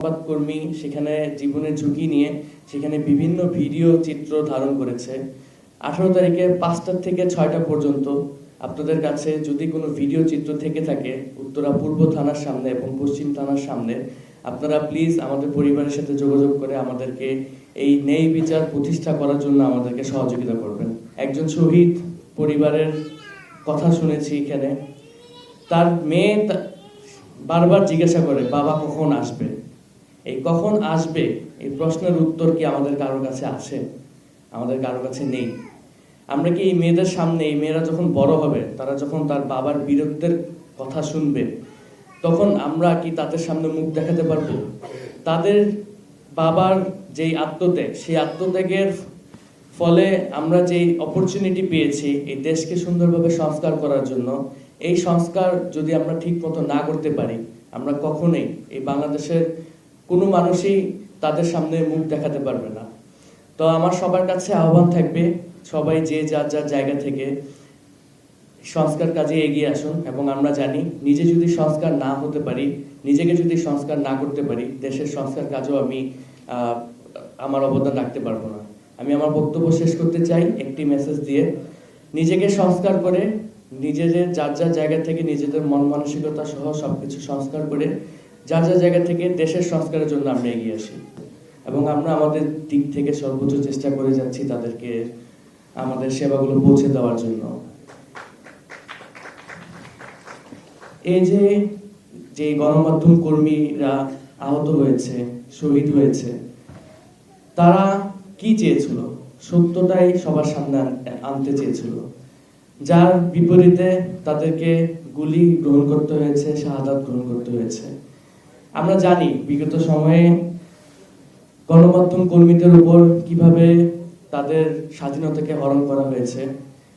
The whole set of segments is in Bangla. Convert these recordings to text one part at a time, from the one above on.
সংবাদকর্মী সেখানে জীবনের ঝুঁকি নিয়ে সেখানে বিভিন্ন ভিডিও চিত্র ধারণ করেছে। আঠারো তারিখে পাঁচটা থেকে ছয়টা পর্যন্ত। আপনাদের কাছে যদি কোনো ভিডিও চিত্র থেকে থাকে, উত্তরা পূর্ব থানার সামনে এবং পশ্চিম থানার সামনে, আপনারা প্লিজ আমাদের পরিবারের সাথে যোগাযোগ করে আমাদেরকে এই ন্যায় বিচার প্রতিষ্ঠা করার জন্য আমাদেরকে সহযোগিতা করবেন। একজন শহীদ পরিবারের কথা শুনেছি এখানে। তার মেয়ে বারবার জিজ্ঞাসা করে, বাবা কখন আসবে? এই কখন আসবে? এই প্রশ্নের উত্তর কি আমাদের কারোর কাছে আছে? আমাদের কারোর কাছে নেই। আমরা কি এই মেয়েদের সামনে, এই মেয়েরা যখন বড় হবে, তারা যখন তার বাবার বীরত্বের কথা শুনবে, তখন আমরা কি তাদের সামনে মুখ দেখাতে পারব? তাদের বাবার যেই আত্মত্যাগ, সেই আত্মত্যাগের ফলে আমরা যেই অপরচুনিটি পেয়েছি, এই দেশকে সুন্দরভাবে সংস্কার করার জন্য, এই সংস্কার যদি আমরা ঠিক মতো না করতে পারি, আমরা কখনোই এই বাংলাদেশের কোনো মানুষই তাদের সামনে মুখ দেখাতে পারবে না। তো আমার সবার কাছে আহ্বান থাকবে, সবাই যে যার যার জায়গা থেকে সংস্কার কাজে এগিয়ে আসুন এবং আমরা জানি, নিজে যদি সংস্কার না হতে পারি, নিজেকে যদি সংস্কার না করতে পারি, দেশের সংস্কার কাজেও আমি আমার অবদান রাখতে পারব না। আমি আমার বক্তব্য শেষ করতে চাই একটি মেসেজ দিয়ে। নিজেকে সংস্কার করে, নিজেদের যার যার জায়গা থেকে নিজেদের মন মানসিকতা সহ সবকিছু সংস্কার করে যার যার জায়গা থেকে দেশের সংস্কারের জন্য আমরা এগিয়ে আসি। এবং আমরা আমাদের দিক থেকে সর্বোচ্চ চেষ্টা করে যাচ্ছি তাদেরকে আমাদের সেবাগুলো পৌঁছে দেওয়ার জন্য। এই যে যে গণমাধ্যম কর্মীরা আহত হয়েছে, শহীদ হয়েছে, তারা কি চেয়েছিল? সত্যটাই সবার সামনে আনতে চেয়েছিল। যার বিপরীতে তাদেরকে গুলি গ্রহণ করতে হয়েছে, শাহাদাত গ্রহণ করতে হয়েছে। আমরা জানি বিগত সময়ে গণমাধ্যম কর্মীদের উপর কীভাবে তাদের স্বাধীনতাকে হরণ করা হয়েছে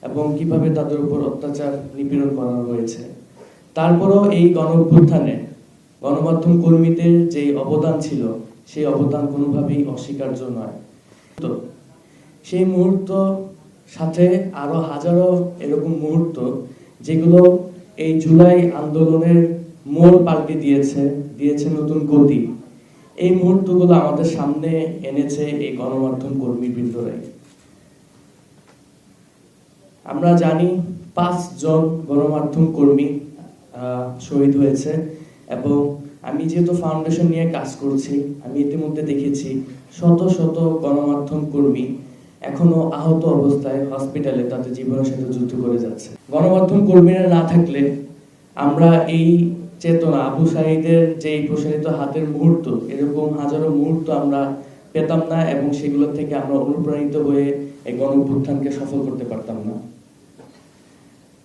এবং কীভাবে তাদের উপর অত্যাচার নিপীড়ন করা হয়েছে। তারপরও এই গণ অভ্যুত্থানে গণমাধ্যম কর্মীদের যে অবদান ছিল, সেই অবদান কোনোভাবেই অস্বীকার্য নয়। তো সেই মুহূর্ত সাথে আরও হাজারো এরকম মুহূর্ত, যেগুলো এই জুলাই আন্দোলনের মোড় পাল্টে দিয়েছে দিয়েছে নতুন গতি। এই মুহূর্তগুলো আমাদের সামনে এনেছে এই গণমাধ্যম কর্মীবৃন্দরাই আমরা জানি পাঁচজন গণমাধ্যম কর্মী শহীদ হয়েছে এবং আমি যেহেতু ফাউন্ডেশন নিয়ে কাজ করছি, আমি ইতিমধ্যে দেখেছি শত শত গণমাধ্যম কর্মী এখনও আহত অবস্থায় হসপিটালে তাদের জীবনের সাথে যুদ্ধ করে যাচ্ছে। গণমাধ্যম কর্মীরা না থাকলে আমরা এই চেতনা, আবু সাইদের যে প্রসারিত হাতের মুহূর্ত, এরকম হাজারো মুহূর্ত আমরা পেতাম না এবং সেগুলো থেকে আমরা অনুপ্রাণিত হয়ে এই গণভ্যুত্থানকে সফল করতে পারতাম না।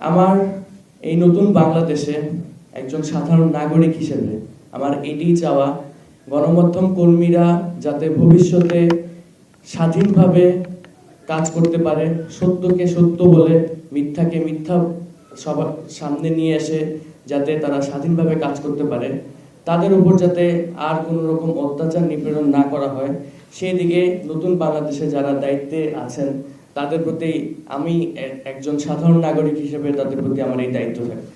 আমার এই নতুন বাংলাদেশে একজন সাধারণ নাগরিক হিসেবে আমার এটাই চাওয়া, গণমাধ্যম কর্মীরা যাতে ভবিষ্যতে স্বাধীনভাবে কাজ করতে পারে, সত্যকে সত্য বলে, মিথ্যাকে মিথ্যা সবার সামনে নিয়ে এসে যাতে তারা স্বাধীনভাবে কাজ করতে পারে। তাদের উপর যাতে আর কোনো রকম অত্যাচার নিপীড়ন না করা হয়, সেই দিকে নতুন বাংলাদেশে যারা দায়িত্বে আছেন, তাদের প্রতি আমি একজন সাধারণ নাগরিক হিসেবে তাদের প্রতি আমার এই দায়িত্ব থাকে।